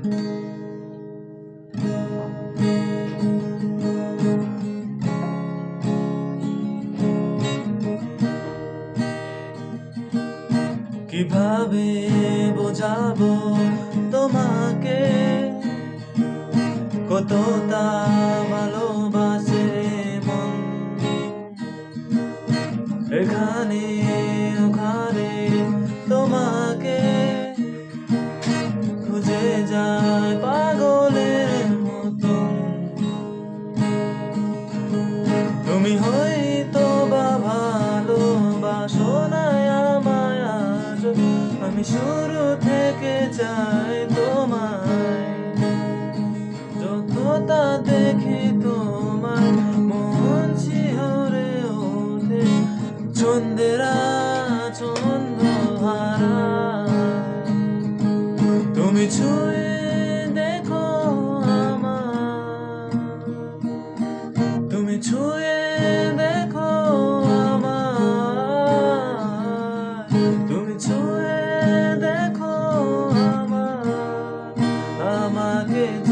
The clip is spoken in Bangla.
কীভাবে বোঝাবো তোমাকে? কতটা ভালোবাসে মন? এখানে ওখানে যায় পাগলের মতন তুমি হয়তো বা ভালোবাসো না আমায় আমি শুরু থেকে চাই তোমায়। যতটা দেখি তোমার ছন্দেরা head.